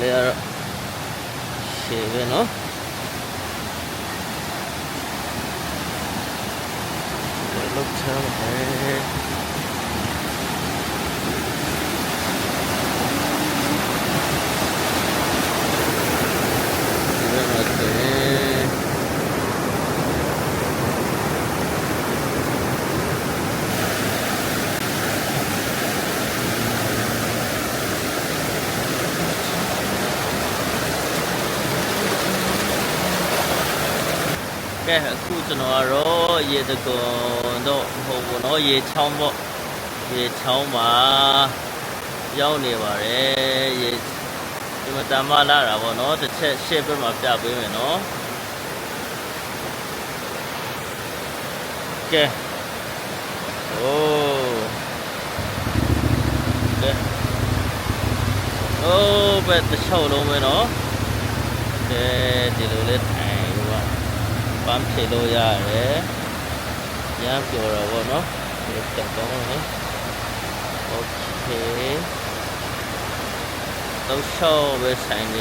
လေးကတော့ရှည်ပဲနော်ဒီလောက်ချမ်းပဲဒီဘက်မှာဆိုရင် ကဲအခုကျွန်တော်ကတော့ရေတကွန်တော့ဟိုဘောနော်ရေချောင်းပေါ့ရေချောင်းမှာရောက်နေပါတယ်ရေဒီမှာတမလာတာပေါ့နော်တစ်ချက်ရှေ့ဘက်မှာပြပေးမယ်နော်ကဲโอ้ကဲโอ้ဘယ်တစ်ချုပ်လုံးပဲနော်ကဲဒီလိုလေးထိုင်ပြီးတော့ ပန်းဖြေလို့ရတယ်။ရမ်းပြောတာပေါ့နော်။ဒီတက်ကောင်းနော်။ Okay ။တော့ရှော့ပဲဆိုင်ရ